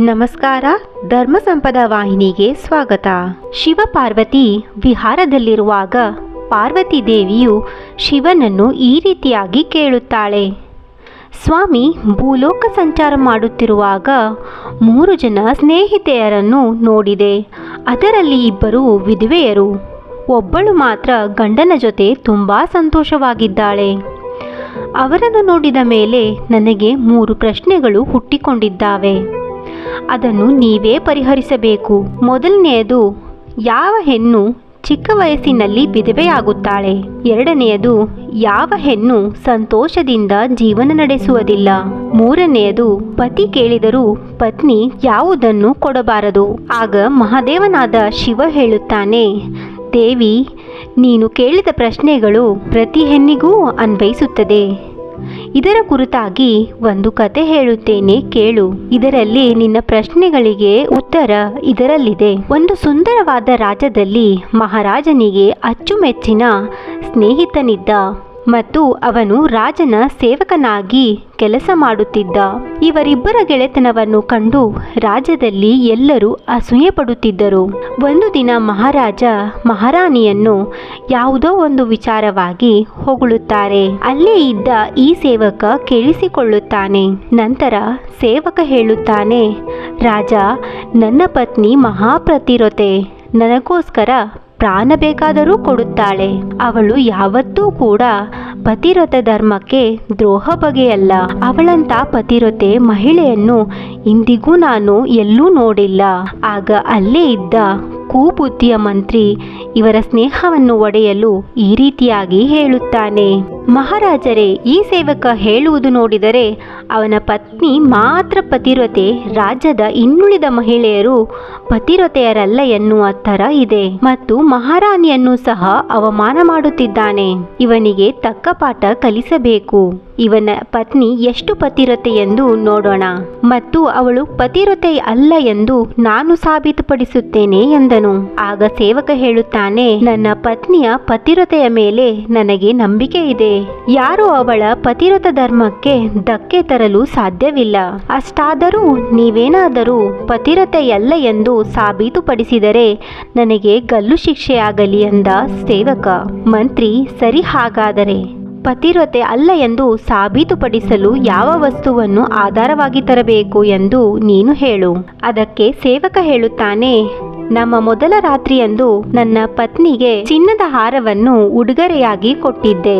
ನಮಸ್ಕಾರ, ಧರ್ಮ ಸಂಪದ ವಾಹಿನಿಗೆ ಸ್ವಾಗತ. ಶಿವ ಪಾರ್ವತಿ ವಿಹಾರದಲ್ಲಿರುವಾಗ ಪಾರ್ವತಿ ದೇವಿಯು ಶಿವನನ್ನು ಈ ರೀತಿಯಾಗಿ ಕೇಳುತ್ತಾಳೆ. ಸ್ವಾಮಿ, ಭೂಲೋಕ ಸಂಚಾರ ಮಾಡುತ್ತಿರುವಾಗ ಮೂರು ಜನ ಸ್ನೇಹಿತೆಯರನ್ನು ನೋಡಿದೆ. ಅದರಲ್ಲಿ ಇಬ್ಬರು ವಿಧವೆಯರು. ಒಬ್ಬಳು ಮಾತ್ರ ಗಂಡನ ಜೊತೆ ತುಂಬ ಸಂತೋಷವಾಗಿದ್ದಾಳೆ. ಅವರನ್ನು ನೋಡಿದ ಮೇಲೆ ನನಗೆ ಮೂರು ಪ್ರಶ್ನೆಗಳು ಹುಟ್ಟಿಕೊಂಡಿದ್ದಾವೆ. ಅದನ್ನು ನೀವೇ ಪರಿಹರಿಸಬೇಕು. ಮೊದಲನೆಯದು, ಯಾವ ಹೆಣ್ಣು ಚಿಕ್ಕ ವಯಸ್ಸಿನಲ್ಲಿ ವಿಧವೆಯಾಗುತ್ತಾಳೆ? ಎರಡನೆಯದು, ಯಾವ ಹೆಣ್ಣು ಸಂತೋಷದಿಂದ ಜೀವನ ನಡೆಸುವುದಿಲ್ಲ? ಮೂರನೆಯದು, ಪತಿ ಕೇಳಿದರೂ ಪತ್ನಿ ಯಾವುದನ್ನು ಕೊಡಬಾರದು. ಆಗ ಮಹಾದೇವನಾದ ಶಿವ ಹೇಳುತ್ತಾನೆ, ದೇವಿ, ನೀನು ಕೇಳಿದ ಪ್ರಶ್ನೆಗಳು ಪ್ರತಿ ಹೆಣ್ಣಿಗೂ ಅನ್ವಯಿಸುತ್ತದೆ. ಇದರ ಕುರಿತಾಗಿ ಒಂದು ಕತೆ ಹೇಳುತ್ತೇನೆ ಕೇಳು. ಇದರಲ್ಲಿ ನಿನ್ನ ಪ್ರಶ್ನೆಗಳಿಗೆ ಉತ್ತರ ಇದರಲ್ಲಿದೆ. ಒಂದು ಸುಂದರವಾದ ರಾಜ್ಯದಲ್ಲಿ ಮಹಾರಾಜನಿಗೆ ಅಚ್ಚುಮೆಚ್ಚಿನ ಸ್ನೇಹಿತನಿದ್ದ ಮತ್ತು ಅವನು ರಾಜನ ಸೇವಕನಾಗಿ ಕೆಲಸ ಮಾಡುತ್ತಿದ್ದ. ಇವರಿಬ್ಬರ ಗೆಳೆತನವನ್ನು ಕಂಡು ರಾಜ್ಯದಲ್ಲಿ ಎಲ್ಲರೂ ಅಸೂಯೆ ಪಡುತ್ತಿದ್ದರು ಒಂದು ದಿನ ಮಹಾರಾಜ ಮಹಾರಾಣಿಯನ್ನು ಯಾವುದೋ ಒಂದು ವಿಚಾರವಾಗಿ ಹೊಗಳುತ್ತಾರೆ. ಅಲ್ಲೇ ಇದ್ದ ಈ ಸೇವಕ ಕೇಳಿಸಿಕೊಳ್ಳುತ್ತಾನೆ. ನಂತರ ಸೇವಕ ಹೇಳುತ್ತಾನೆ, ರಾಜ, ನನ್ನ ಪತ್ನಿ ಮಹಾಪ್ರತಿರೊತೆ. ನನಗೋಸ್ಕರ ಪ್ರಾಣ ಬೇಕಾದರೂ ಕೊಡುತ್ತಾಳೆ. ಅವಳು ಯಾವತ್ತೂ ಕೂಡ ಪತಿರಥ ಧರ್ಮಕ್ಕೆ ದ್ರೋಹ ಬಗೆಯಲ್ಲ. ಅವಳಂತ ಪತಿರತೆ ಮಹಿಳೆಯನ್ನು ಇಂದಿಗೂ ನಾನು ಎಲ್ಲೂ ನೋಡಿಲ್ಲ. ಆಗ ಅಲ್ಲೇ ಇದ್ದ ಕುಬುದ್ಧಿಯ ಮಂತ್ರಿ ಇವರ ಸ್ನೇಹವನ್ನು ಒಡೆಯಲು ಈ ರೀತಿಯಾಗಿ ಹೇಳುತ್ತಾನೆ. ಮಹಾರಾಜರೇ, ಈ ಸೇವಕ ಹೇಳುವುದು ನೋಡಿದರೆ ಅವನ ಪತ್ನಿ ಮಾತ್ರ ಪತಿರತೆ ರಾಜ್ಯದ ಇನ್ನುಳಿದ ಮಹಿಳೆಯರು ಪತಿರತೆಯರಲ್ಲ ಎನ್ನುವ ಥರ ಇದೆ ಮತ್ತು ಮಹಾರಾಣಿಯನ್ನು ಸಹ ಅವಮಾನ ಮಾಡುತ್ತಿದ್ದಾನೆ. ಇವನಿಗೆ ತಕ್ಕ ಪಾಠ ಕಲಿಸಬೇಕು. ಇವನ ಪತ್ನಿ ಎಷ್ಟು ಪತಿರತೆ ಎಂದು ನೋಡೋಣ. ಮತ್ತು ಅವಳು ಪತಿರತೆ ಅಲ್ಲ ಎಂದು ನಾನು ಸಾಬೀತುಪಡಿಸುತ್ತೇನೆ ಎಂದನು. ಆಗ ಸೇವಕ ಹೇಳುತ್ತಾನೆ, ನನ್ನ ಪತ್ನಿಯ ಪತಿರತೆಯ ಮೇಲೆ ನನಗೆ ನಂಬಿಕೆ ಇದೆ. ಯಾರು ಅವಳ ಪತಿರತ ಧರ್ಮಕ್ಕೆ ಧಕ್ಕೆ ತರಲು ಸಾಧ್ಯವಿಲ್ಲ. ಅಷ್ಟಾದರೂ ನೀವೇನಾದರೂ ಪತಿರತೆಯಲ್ಲ ಎಂದು ಸಾಬೀತುಪಡಿಸಿದರೆ ನನಗೆ ಗಲ್ಲು ಶಿಕ್ಷೆಯಾಗಲಿ ಎಂದ ಸೇವಕ. ಮಂತ್ರಿ, ಸರಿ ಹಾಗಾದರೆ. ಪತಿರತೆ ಅಲ್ಲ ಎಂದು ಸಾಬೀತುಪಡಿಸಲು ಯಾವ ವಸ್ತುವನ್ನು ಆಧಾರವಾಗಿ ತರಬೇಕು ಎಂದು ನೀನು ಹೇಳು. ಅದಕ್ಕೆ ಸೇವಕ ಹೇಳುತ್ತಾನೆ, ನಮ್ಮ ಮೊದಲ ರಾತ್ರಿಯಂದು ನನ್ನ ಪತ್ನಿಗೆ ಚಿನ್ನದ ಹಾರವನ್ನು ಉಡುಗೊರೆಯಾಗಿ ಕೊಟ್ಟಿದ್ದೆ.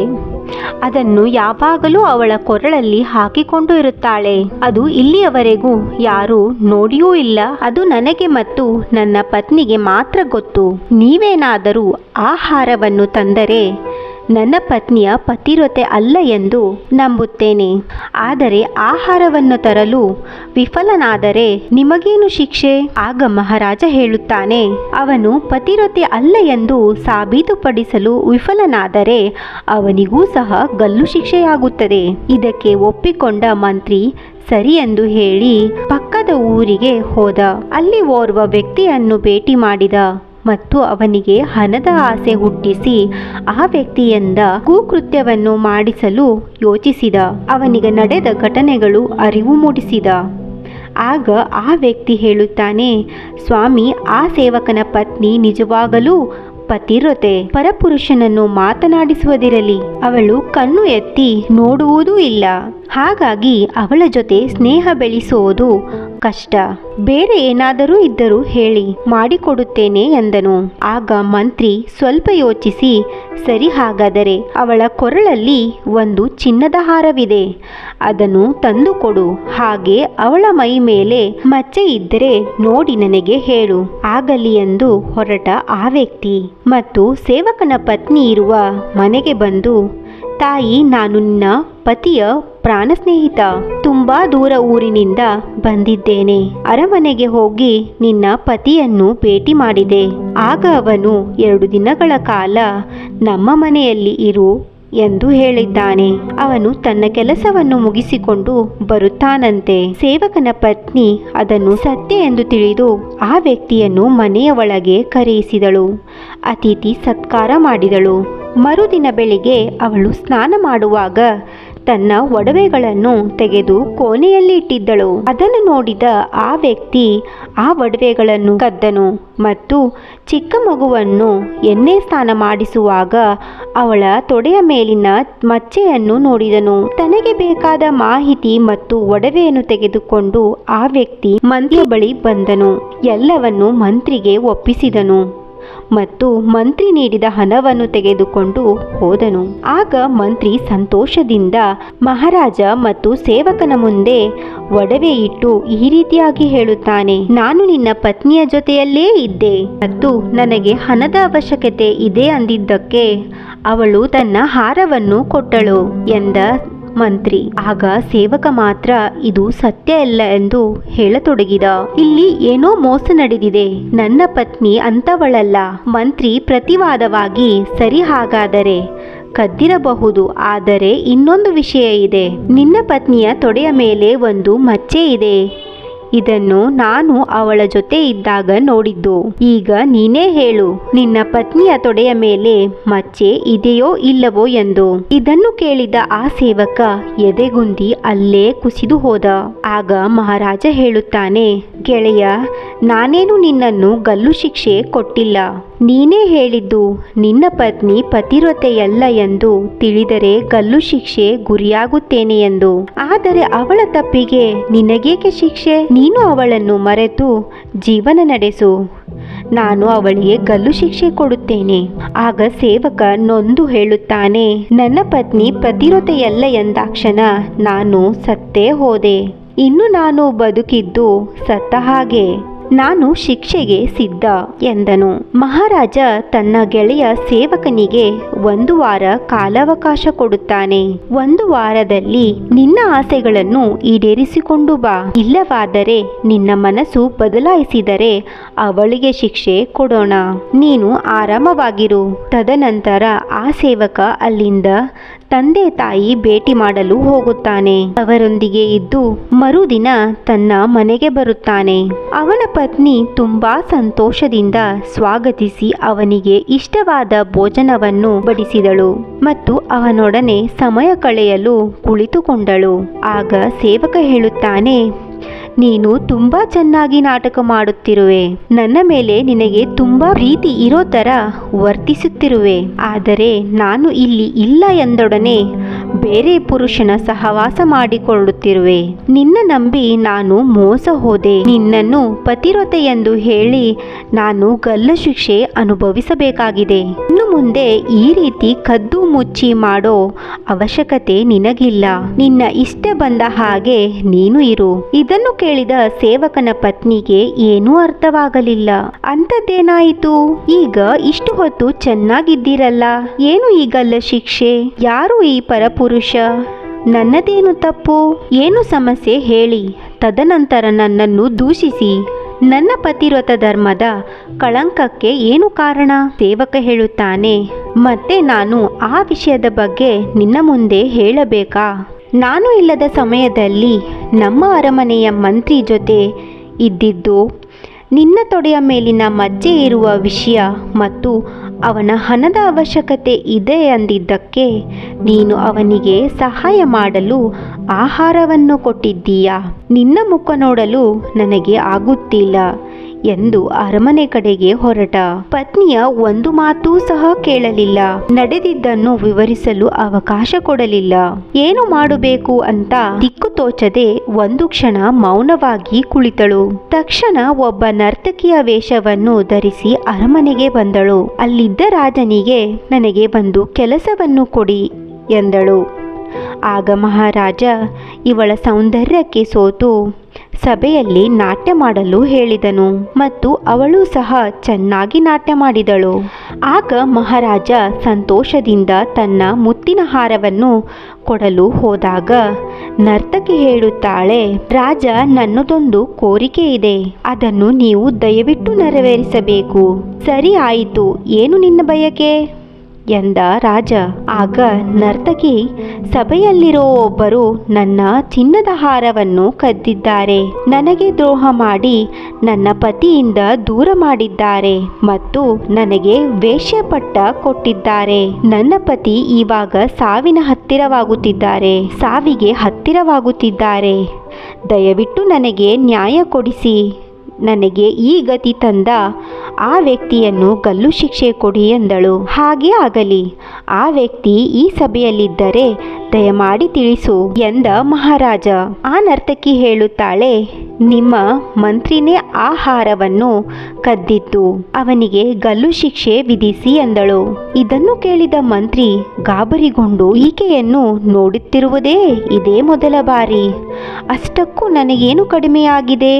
ಅದನ್ನು ಯಾವಾಗಲೂ ಅವಳ ಕೊರಳಲ್ಲಿ ಹಾಕಿಕೊಂಡು ಇರುತ್ತಾಳೆ. ಅದು ಇಲ್ಲಿಯವರೆಗೂ ಯಾರೂ ನೋಡಿಯೂ ಇಲ್ಲ. ಅದು ನನಗೆ ಮತ್ತು ನನ್ನ ಪತ್ನಿಗೆ ಮಾತ್ರ ಗೊತ್ತು. ನೀವೇನಾದರೂ ಆ ಹಾರವನ್ನು ತಂದರೆ ನನ್ನ ಪತ್ನಿಯ ಪತಿರೊತೆ ಅಲ್ಲ ಎಂದು ನಂಬುತ್ತೇನೆ. ಆದರೆ ಆಹಾರವನ್ನು ತರಲು ವಿಫಲನಾದರೆ ನಿಮಗೇನು ಶಿಕ್ಷೆ? ಆಗ ಮಹಾರಾಜ ಹೇಳುತ್ತಾನೆ, ಅವನು ಪತಿರೊತೆ ಅಲ್ಲ ಎಂದು ಸಾಬೀತುಪಡಿಸಲು ವಿಫಲನಾದರೆ ಅವನಿಗೂ ಸಹ ಗಲ್ಲು ಶಿಕ್ಷೆಯಾಗುತ್ತದೆ. ಇದಕ್ಕೆ ಒಪ್ಪಿಕೊಂಡ ಮಂತ್ರಿ ಸರಿ ಎಂದು ಹೇಳಿ ಪಕ್ಕದ ಊರಿಗೆ ಹೋದ. ಅಲ್ಲಿ ಓರ್ವ ವ್ಯಕ್ತಿಯನ್ನು ಭೇಟಿ ಮಾಡಿದ. ಮತ್ತು ಅವನಿಗೆ ಹಣದ ಆಸೆ ಹುಟ್ಟಿಸಿ ಆ ವ್ಯಕ್ತಿಯಿಂದ ಕುಕೃತ್ಯವನ್ನು ಮಾಡಿಸಲು ಯೋಚಿಸಿದ. ಅವನಿಗೆ ನಡೆದ ಘಟನೆಗಳು ಅರಿವು ಮೂಡಿಸಿದ. ಆಗ ಆ ವ್ಯಕ್ತಿ ಹೇಳುತ್ತಾನೆ, ಸ್ವಾಮಿ, ಆ ಸೇವಕನ ಪತ್ನಿ ನಿಜವಾಗಲೂ ಪತಿರೊತೆ ಪರಪುರುಷನನ್ನು ಮಾತನಾಡಿಸುವುದಿರಲಿ. ಅವಳು ಕಣ್ಣು ಎತ್ತಿ ನೋಡುವುದೂ ಇಲ್ಲ. ಹಾಗಾಗಿ ಅವಳ ಜೊತೆ ಸ್ನೇಹ ಬೆಳೆಸುವುದು ಕಷ್ಟ. ಬೇರೆ ಏನಾದರೂ ಇದ್ದರೂ ಹೇಳಿ, ಮಾಡಿಕೊಡುತ್ತೇನೆ ಎಂದನು. ಆಗ ಮಂತ್ರಿ ಸ್ವಲ್ಪ ಯೋಚಿಸಿ, ಸರಿ ಹಾಗಾದರೆ ಅವಳ ಕೊರಳಲ್ಲಿ ಒಂದು ಚಿನ್ನದ ಹಾರವಿದೆ. ಅದನ್ನು ತಂದುಕೊಡು ಹಾಗೆ ಅವಳ ಮೈ ಮೇಲೆ ಮಚ್ಚೆ ಇದ್ದರೆ ನೋಡಿ ನನಗೆ ಹೇಳು. ಆಗಲಿ ಎಂದು ಹೊರಟ ಆ ವ್ಯಕ್ತಿ. ಮತ್ತು ಸೇವಕನ ಪತ್ನಿ ಇರುವ ಮನೆಗೆ ಬಂದು ತಾಯಿ, ನಾನು ನಿನ್ನ ಪತಿಯ ಪ್ರಾಣ ಸ್ನೇಹಿತ ತುಂಬಾ ದೂರ ಊರಿನಿಂದ ಬಂದಿದ್ದೇನೆ. ಅರಮನೆಗೆ ಹೋಗಿ ನಿನ್ನ ಪತಿಯನ್ನು ಭೇಟಿ ಮಾಡಿದೆ. ಆಗ ಅವನು ಎರಡು ದಿನಗಳ ಕಾಲ ನಮ್ಮ ಮನೆಯಲ್ಲಿ ಇರು ಎಂದು ಹೇಳಿದ್ದಾನೆ. ಅವನು ತನ್ನ ಕೆಲಸವನ್ನು ಮುಗಿಸಿಕೊಂಡು ಬರುತ್ತಾನಂತೆ. ಸೇವಕನ ಪತ್ನಿ ಅದನ್ನು ಸತ್ಯ ಎಂದು ತಿಳಿದು ಆ ವ್ಯಕ್ತಿಯನ್ನು ಮನೆಯ ಒಳಗೆ ಕರೆಯಿಸಿದಳು. ಅತಿಥಿ ಸತ್ಕಾರ ಮಾಡಿದಳು. ಮರುದಿನ ಬೆಳಿಗ್ಗೆ ಅವಳು ಸ್ನಾನ ಮಾಡುವಾಗ ತನ್ನ ಒಡವೆಗಳನ್ನು ತೆಗೆದು ಕೋಣೆಯಲ್ಲಿ ಇಟ್ಟಿದ್ದಳು ಅದನ್ನು ನೋಡಿದ ಆ ವ್ಯಕ್ತಿ ಆ ಒಡವೆಗಳನ್ನು ಕದ್ದನು ಮತ್ತು ಚಿಕ್ಕ ಮಗುವನ್ನು ಎಣ್ಣೆ ಸ್ನಾನ ಮಾಡಿಸುವಾಗ ಅವಳ ತೊಡೆಯ ಮೇಲಿನ ಮಚ್ಚೆಯನ್ನು ನೋಡಿದನು. ತನಗೆ ಬೇಕಾದ ಮಾಹಿತಿ ಮತ್ತು ಒಡವೆಯನ್ನು ತೆಗೆದುಕೊಂಡು ಆ ವ್ಯಕ್ತಿ ಮಂತ್ರಿ ಬಳಿ ಬಂದನು. ಎಲ್ಲವನ್ನು ಮಂತ್ರಿಗೆ ಒಪ್ಪಿಸಿದನು. ಮತ್ತು ಮಂತ್ರಿ ನೀಡಿದ ಹಣವನ್ನು ತೆಗೆದುಕೊಂಡು ಹೋದನು. ಆಗ ಮಂತ್ರಿ ಸಂತೋಷದಿಂದ ಮಹಾರಾಜ ಮತ್ತು ಸೇವಕನ ಮುಂದೆ ಒಡವೆ ಇಟ್ಟು ಈ ರೀತಿಯಾಗಿ ಹೇಳುತ್ತಾನೆ, ನಾನು ನಿನ್ನ ಪತ್ನಿಯ ಜೊತೆಯಲ್ಲೇ ಇದ್ದೆ ಮತ್ತು ನನಗೆ ಹಣದ ಅವಶ್ಯಕತೆ ಇದೆ ಅಂದಿದ್ದಕ್ಕೆ ಅವಳು ತನ್ನ ಹಾರವನ್ನು ಕೊಟ್ಟಳು ಎಂದ ಮಂತ್ರಿ. ಆಗ ಸೇವಕ ಮಾತ್ರ, ಇದು ಸತ್ಯ ಅಲ್ಲ ಎಂದು ಹೇಳತೊಡಗಿದ. ಇಲ್ಲಿ ಏನೋ ಮೋಸ ನಡೆದಿದೆ. ನನ್ನ ಪತ್ನಿ ಅಂತವಳಲ್ಲ ಮಂತ್ರಿ ಪ್ರತಿವಾದವಾಗಿ, ಸರಿ ಹಾಗಾದರೆ ಕದ್ದಿರಬಹುದು. ಆದರೆ ಇನ್ನೊಂದು ವಿಷಯ ಇದೆ. ನಿನ್ನ ಪತ್ನಿಯ ತೊಡೆಯ ಮೇಲೆ ಒಂದು ಮಚ್ಚೆ ಇದೆ. ಇದನ್ನು ನಾನು ಅವಳ ಜೊತೆ ಇದ್ದಾಗ ನೋಡಿದ್ದು. ಈಗ ನೀನೇ ಹೇಳು, ನಿನ್ನ ಪತ್ನಿಯ ತೊಡೆಯ ಮೇಲೆ ಮಚ್ಚೆ ಇದೆಯೋ ಇಲ್ಲವೋ ಎಂದು. ಇದನ್ನು ಕೇಳಿದ ಆ ಸೇವಕ ಎದೆಗುಂದಿ ಅಲ್ಲೇ ಕುಸಿದು ಹೋದ. ಆಗ ಮಹಾರಾಜ ಹೇಳುತ್ತಾನೆ, ಗೆಳೆಯ, ನಾನೇನು ನಿನ್ನನ್ನು ಗಲ್ಲು ಶಿಕ್ಷೆ ಕೊಟ್ಟಿಲ್ಲ. ನೀನೇ ಹೇಳಿದ್ದು, ನಿನ್ನ ಪತ್ನಿ ಪತಿರೊತೆಯಲ್ಲ ಎಂದು ತಿಳಿದರೆ ಗಲ್ಲು ಶಿಕ್ಷೆ ಗುರಿಯಾಗುತ್ತೇನೆ ಎಂದು. ಆದರೆ ಅವಳ ತಪ್ಪಿಗೆ ನಿನಗೇಕೆ ಶಿಕ್ಷೆ? ನೀನು ಅವಳನ್ನು ಮರೆತು ಜೀವನ ನಡೆಸು. ನಾನು ಅವಳಿಗೆ ಗಲ್ಲು ಶಿಕ್ಷೆ ಕೊಡುತ್ತೇನೆ. ಆಗ ಸೇವಕ ನೊಂದು ಹೇಳುತ್ತಾನೆ, ನನ್ನ ಪತ್ನಿ ಪತಿರೊತೆಯಲ್ಲ ಎಂದಾಕ್ಷಣ ನಾನು ಸತ್ತೇ ಹೋದೆ. ಇನ್ನು ನಾನು ಬದುಕಿದ್ದು ಸತ್ತ ಹಾಗೆ. ನಾನು ಶಿಕ್ಷೆಗೆ ಸಿದ್ಧ ಎಂದನು. ಮಹಾರಾಜ ತನ್ನ ಗೆಳೆಯ ಸೇವಕನಿಗೆ ಒಂದು ವಾರ ಕಾಲಾವಕಾಶ ಕೊಡುತ್ತಾನೆ. ಒಂದು ವಾರದಲ್ಲಿ ನಿನ್ನ ಆಸೆಗಳನ್ನು ಈಡೇರಿಸಿಕೊಂಡು ಬಾ. ಇಲ್ಲವಾದರೆ ನಿನ್ನ ಮನಸ್ಸು ಬದಲಾಯಿಸಿದರೆ ಅವಳಿಗೆ ಶಿಕ್ಷೆ ಕೊಡೋಣ. ನೀನು ಆರಾಮವಾಗಿರು. ತದನಂತರ ಆ ಸೇವಕ ಅಲ್ಲಿಂದ ತಂದೆ ತಾಯಿ ಭೇಟಿ ಮಾಡಲು ಹೋಗುತ್ತಾನೆ. ಅವರೊಂದಿಗೆ ಇದ್ದು ಮರುದಿನ ತನ್ನ ಮನೆಗೆ ಬರುತ್ತಾನೆ. ಅವನ ಪತ್ನಿ ತುಂಬಾ ಸಂತೋಷದಿಂದ ಸ್ವಾಗತಿಸಿ ಅವನಿಗೆ ಇಷ್ಟವಾದ ಭೋಜನವನ್ನು ಬಡಿಸಿದಳು ಮತ್ತು ಅವನೊಡನೆ ಸಮಯ ಕಳೆಯಲು ಕುಳಿತುಕೊಂಡಳು. ಆಗ ಸೇವಕ ಹೇಳುತ್ತಾನೆ ನೀನು ತುಂಬಾ ಚೆನ್ನಾಗಿ ನಾಟಕ ಮಾಡುತ್ತಿರುವೆ. ನನ್ನ ಮೇಲೆ ನಿನಗೆ ತುಂಬಾ ಪ್ರೀತಿ ಇರೋ ತರ ವರ್ತಿಸುತ್ತಿರುವೆ. ಆದರೆ ನಾನು ಇಲ್ಲಿ ಇಲ್ಲ ಎಂದೊಡನೆ ಬೇರೆ ಪುರುಷನ ಸಹವಾಸ ಮಾಡಿಕೊಳ್ಳುತ್ತಿರುವೆ. ನಿನ್ನ ನಂಬಿ ನಾನು ಮೋಸ ಹೋದೆ. ನಿನ್ನನ್ನು ಪತಿರೊತೆ ಎಂದು ಹೇಳಿ ನಾನು ಗಲ್ಲ ಶಿಕ್ಷೆ ಅನುಭವಿಸಬೇಕಾಗಿದೆ. ಮುಂದೆ ಈ ರೀತಿ ಕದ್ದು ಮುಚ್ಚಿ ಮಾಡೋ ಅವಶ್ಯಕತೆ ನಿನಗಿಲ್ಲ. ನಿನ್ನ ಇಷ್ಟ ಬಂದ ಹಾಗೆ ನೀನು ಇರು. ಇದನ್ನು ಕೇಳಿದ ಸೇವಕನ ಪತ್ನಿಗೆ ಏನೂ ಅರ್ಥವಾಗಲಿಲ್ಲ. ಅಂಥದ್ದೇನಾಯಿತು? ಈಗ ಇಷ್ಟು ಹೊತ್ತು ಚೆನ್ನಾಗಿದ್ದೀರಲ್ಲ. ಏನು ಈಗಲ್ಲ ಶಿಕ್ಷೆ? ಯಾರು ಈ ಪರಪುರುಷ? ನನ್ನದೇನು ತಪ್ಪು? ಏನು ಸಮಸ್ಯೆ ಹೇಳಿ. ತದನಂತರ ನನ್ನನ್ನು ದೂಷಿಸಿ. ನನ್ನ ಪತಿವ್ರತ ಧರ್ಮದ ಕಳಂಕಕ್ಕೆ ಏನು ಕಾರಣ? ಸೇವಕ ಹೇಳುತ್ತಾನೆ, ಮತ್ತೆ ನಾನು ಆ ವಿಷಯದ ಬಗ್ಗೆ ನಿನ್ನ ಮುಂದೆ ಹೇಳಬೇಕಾ? ನಾನು ಇಲ್ಲದ ಸಮಯದಲ್ಲಿ ನಮ್ಮ ಅರಮನೆಯ ಮಂತ್ರಿ ಜೊತೆ ಇದ್ದಿದ್ದು, ನಿನ್ನ ತೊಡೆಯ ಮೇಲಿನ ಮಜ್ಜೆ ಇರುವ ವಿಷಯ ಮತ್ತು ಅವನ ಹಣದ ಅವಶ್ಯಕತೆ ಇದೆ ಅಂದಿದ್ದಕ್ಕೆ ನೀನು ಅವನಿಗೆ ಸಹಾಯ ಮಾಡಲು ಆಹಾರವನ್ನು ಕೊಟ್ಟಿದ್ದೀಯಾ? ನಿನ್ನ ಮುಖ ನೋಡಲು ನನಗೆ ಆಗುತ್ತಿಲ್ಲ ಎಂದು ಅರಮನೆ ಕಡೆಗೆ ಹೊರಟ. ಪತ್ನಿಯ ಒಂದು ಮಾತೂ ಸಹ ಕೇಳಲಿಲ್ಲ. ನಡೆದಿದ್ದನ್ನು ವಿವರಿಸಲು ಅವಕಾಶ ಕೊಡಲಿಲ್ಲ. ಏನು ಮಾಡಬೇಕು ಅಂತ ದಿಕ್ಕು ತೋಚದೆ ಒಂದು ಕ್ಷಣ ಮೌನವಾಗಿ ಕುಳಿತಳು. ತಕ್ಷಣ ಒಬ್ಬ ನರ್ತಕಿಯ ವೇಷವನ್ನು ಧರಿಸಿ ಅರಮನೆಗೆ ಬಂದಳು. ಅಲ್ಲಿದ್ದ ರಾಜನಿಗೆ ನನಗೆ ಬಂದು ಕೆಲಸವನ್ನು ಕೊಡಿ ಎಂದಳು. ಆಗ ಮಹಾರಾಜ ಇವಳ ಸೌಂದರ್ಯಕ್ಕೆ ಸೋತು ಸಭೆಯಲ್ಲಿ ನಾಟ್ಯ ಮಾಡಲು ಹೇಳಿದನು ಮತ್ತು ಅವಳು ಸಹ ಚೆನ್ನಾಗಿ ನಾಟ್ಯ ಮಾಡಿದಳು. ಆಗ ಮಹಾರಾಜ ಸಂತೋಷದಿಂದ ತನ್ನ ಮುತ್ತಿನ ಹಾರವನ್ನು ಕೊಡಲು ಹೋದಾಗ ನರ್ತಕಿ ಹೇಳುತ್ತಾಳೆ, ರಾಜ, ನನ್ನದೊಂದು ಕೋರಿಕೆ ಇದೆ. ಅದನ್ನು ನೀವು ದಯವಿಟ್ಟು ನೆರವೇರಿಸಬೇಕು. ಸರಿ ಆಯಿತು. ಏನು ನಿನ್ನ ಬಯಕೆ? ಎಂದ ರಾಜ, ಆಗ ನರ್ತಕಿ, ಸಭೆಯಲ್ಲಿರೋ ಒಬ್ಬರು ನನ್ನ ಚಿನ್ನದ ಹಾರವನ್ನು ಕದ್ದಿದ್ದಾರೆ. ನನಗೆ ದ್ರೋಹ ಮಾಡಿ ನನ್ನ ಪತಿಯಿಂದ ದೂರ ಮಾಡಿದ್ದಾರೆ ಮತ್ತು ನನಗೆ ವೇಶ್ಯಪಟ್ಟ ಕೊಟ್ಟಿದ್ದಾರೆ. ನನ್ನ ಪತಿ ಇವಾಗ ಸಾವಿನ ಹತ್ತಿರವಾಗುತ್ತಿದ್ದಾರೆ, ಸಾವಿಗೆ ಹತ್ತಿರವಾಗುತ್ತಿದ್ದಾರೆ. ದಯವಿಟ್ಟು ನನಗೆ ನ್ಯಾಯ ಕೊಡಿಸಿ. ನನಗೆ ಈ ಗತಿ ತಂದ ಆ ವ್ಯಕ್ತಿಯನ್ನು ಗಲ್ಲು ಶಿಕ್ಷೆ ಕೊಡಿ ಎಂದಳು. ಹಾಗೆ ಆಗಲಿ. ಆ ವ್ಯಕ್ತಿ ಈ ಸಭೆಯಲ್ಲಿದ್ದರೆ ದಯಮಾಡಿ ತಿಳಿಸು ಎಂದ ಮಹಾರಾಜ. ಆ ನರ್ತಕಿ ಹೇಳುತ್ತಾಳೆ, ನಿಮ್ಮ ಮಂತ್ರಿನೇ ಆಹಾರವನ್ನು ಕದ್ದಿದ್ದು, ಅವನಿಗೆ ಗಲ್ಲು ಶಿಕ್ಷೆ ವಿಧಿಸಿ ಎಂದಳು. ಇದನ್ನು ಕೇಳಿದ ಮಂತ್ರಿ ಗಾಬರಿಗೊಂಡು ಈಕೆಯನ್ನು ನೋಡುತ್ತಿರುವುದೇ ಇದೇ ಮೊದಲ ಬಾರಿ. ಅಷ್ಟಕ್ಕೂ ನನಗೇನು ಕಡಿಮೆಯಾಗಿದೆ?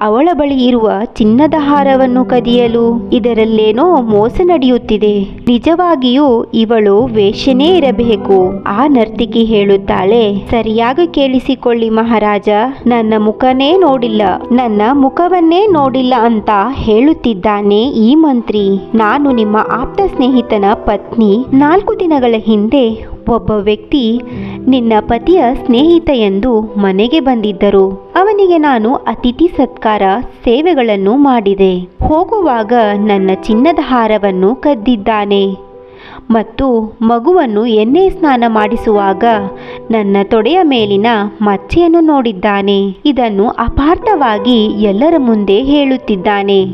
ಅವಳ ಬಳಿ ಇರುವ ಚಿನ್ನದ ಹಾರವನ್ನು ಕದಿಯಲು ಇದರಲ್ಲೇನೋ ಮೋಸ ನಡೆಯುತ್ತಿದೆ. ನಿಜವಾಗಿಯೂ ಇವಳು ವೇಷನೇ ಇರಬೇಕು. ಆ ನರ್ತಿಕಿ ಹೇಳುತ್ತಾಳೆ, ಸರಿಯಾಗಿ ಕೇಳಿಸಿಕೊಳ್ಳಿ ಮಹಾರಾಜ, ನನ್ನ ಮುಖನೇ ನೋಡಿಲ್ಲ, ನನ್ನ ಮುಖವನ್ನೇ ನೋಡಿಲ್ಲ ಅಂತ ಹೇಳುತ್ತಿದ್ದಾನೆ ಈ ಮಂತ್ರಿ. ನಾನು ನಿಮ್ಮ ಆಪ್ತ ಸ್ನೇಹಿತನ ಪತ್ನಿ. ನಾಲ್ಕು ದಿನಗಳ ಹಿಂದೆ ಒಬ್ಬ ವ್ಯಕ್ತಿ ನಿನ್ನ ಪತಿಯ ಸ್ನೇಹಿತ ಎಂದು ಮನೆಗೆ ಬಂದಿದ್ದರು. ಅವನಿಗೆ ನಾನು ಅತಿಥಿ ಸತ್ಕಾರ ಸೇವೆಗಳನ್ನು ಮಾಡಿದೆ. ಹೋಗುವಾಗ ನನ್ನ ಚಿನ್ನದ ಹಾರವನ್ನು ಕದ್ದಿದ್ದಾನೆ. ಮತ್ತು ಮಗುವನ್ನು ಎಣ್ಣೆ ಸ್ನಾನ ಮಾಡಿಸುವಾಗ ನನ್ನ ತೊಡೆಯ ಮೇಲಿನ ಮಚ್ಚೆಯನ್ನು ನೋಡಿದ್ದಾನೆ. ಇದನ್ನು ಅಪಾರ್ಥವಾಗಿ ಎಲ್ಲರ ಮುಂದೆ ಹೇಳುತ್ತಿದ್ದಾನೆ.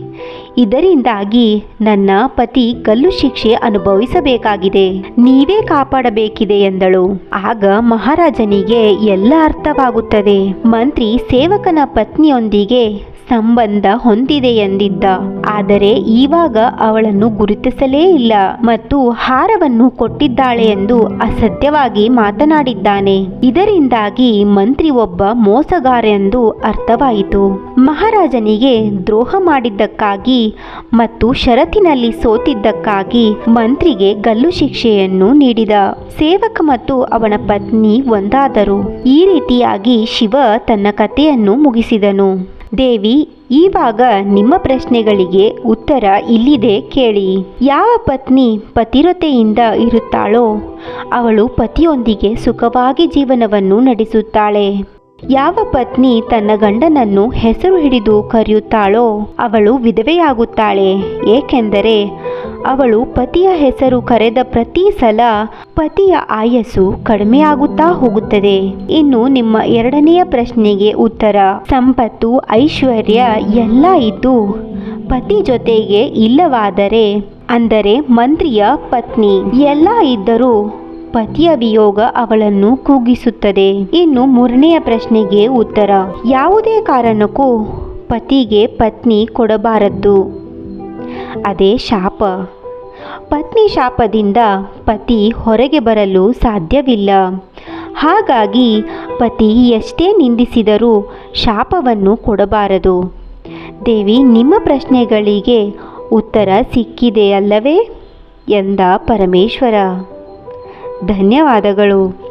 ಇದರಿಂದಾಗಿ ನನ್ನ ಪತಿ ಕಲ್ಲು ಶಿಕ್ಷೆ ಅನುಭವಿಸಬೇಕಾಗಿದೆ. ನೀವೇ ಕಾಪಾಡಬೇಕಿದೆ ಎಂದಳು. ಆಗ ಮಹಾರಾಜನಿಗೆ ಎಲ್ಲ ಅರ್ಥವಾಗುತ್ತದೆ. ಮಂತ್ರಿ ಸೇವಕನ ಪತ್ನಿಯೊಂದಿಗೆ ಸಂಬಂಧ ಹೊಂದಿದೆ ಎಂದಿದ್ದ. ಆದರೆ ಈವಾಗ ಅವಳನ್ನು ಗುರುತಿಸಲೇ ಇಲ್ಲ ಮತ್ತು ಹಾರವನ್ನು ಕೊಟ್ಟಿದ್ದಾಳೆ ಎಂದು ಅಸತ್ಯವಾಗಿ ಮಾತನಾಡಿದ್ದಾನೆ. ಇದರಿಂದಾಗಿ ಮಂತ್ರಿ ಒಬ್ಬ ಮೋಸಗಾರ ಎಂದು ಅರ್ಥವಾಯಿತು. ಮಹಾರಾಜನಿಗೆ ದ್ರೋಹ ಮಾಡಿದ್ದಕ್ಕಾಗಿ ಮತ್ತು ಷರತ್ತಿನಲ್ಲಿ ಸೋತಿದ್ದಕ್ಕಾಗಿ ಮಂತ್ರಿಗೆ ಗಲ್ಲು ಶಿಕ್ಷೆಯನ್ನು ನೀಡಿದ. ಸೇವಕ ಮತ್ತು ಅವನ ಪತ್ನಿ ಒಂದಾದರು. ಈ ರೀತಿಯಾಗಿ ಶಿವ ತನ್ನ ಕಥೆಯನ್ನು ಮುಗಿಸಿದನು. ದೇವಿ ಈವಾಗ ನಿಮ್ಮ ಪ್ರಶ್ನೆಗಳಿಗೆ ಉತ್ತರ ಇಲ್ಲಿದೆ ಕೇಳಿ. ಯಾವ ಪತ್ನಿ ಪತಿರತೆಯಿಂದ ಇರುತ್ತಾಳೋ, ಅವಳು ಪತಿಯೊಂದಿಗೆ ಸುಖವಾಗಿ ಜೀವನವನ್ನು ನಡೆಸುತ್ತಾಳೆ. ಯಾವ ಪತ್ನಿ ತನ್ನ ಗಂಡನನ್ನು ಹೆಸರು ಹಿಡಿದು ಕರೆಯುತ್ತಾಳೋ ಅವಳು ವಿಧವೆಯಾಗುತ್ತಾಳೆ. ಏಕೆಂದರೆ ಅವಳು ಪತಿಯ ಹೆಸರು ಕರೆದ ಪ್ರತಿ ಸಲ ಪತಿಯ ಆಯಸ್ಸು ಕಡಿಮೆಯಾಗುತ್ತಾ ಹೋಗುತ್ತದೆ. ಇನ್ನು ನಿಮ್ಮ ಎರಡನೆಯ ಪ್ರಶ್ನೆಗೆ ಉತ್ತರ, ಸಂಪತ್ತು, ಐಶ್ವರ್ಯ ಎಲ್ಲ ಇದ್ದು ಪತಿ ಜೊತೆಗೆ ಇಲ್ಲವಾದರೆ, ಅಂದರೆ ಮಂತ್ರಿಯ ಪತ್ನಿ ಎಲ್ಲ ಇದ್ದರೂ ಪತಿಯ ವಿಯೋಗ ಅವಳನ್ನು ಕೂಗಿಸುತ್ತದೆ. ಇನ್ನು ಮೂರನೆಯ ಪ್ರಶ್ನೆಗೆ ಉತ್ತರ. ಯಾವುದೇ ಕಾರಣಕ್ಕೂ ಪತಿಗೆ ಪತ್ನಿ ಕೊಡಬಾರದ್ದು ಅದೇ ಶಾಪ. ಪತ್ನಿ ಶಾಪದಿಂದ ಪತಿ ಹೊರಗೆ ಬರಲು ಸಾಧ್ಯವಿಲ್ಲ. ಹಾಗಾಗಿ ಪತಿ ಎಷ್ಟೇ ನಿಂದಿಸಿದರೂ ಶಾಪವನ್ನು ಕೊಡಬಾರದು. ದೇವಿ, ನಿಮ್ಮ ಪ್ರಶ್ನೆಗಳಿಗೆ ಉತ್ತರ ಸಿಕ್ಕಿದೆ ಅಲ್ಲವೇ ಎಂದ ಪರಮೇಶ್ವರ. ಧನ್ಯವಾದಗಳು.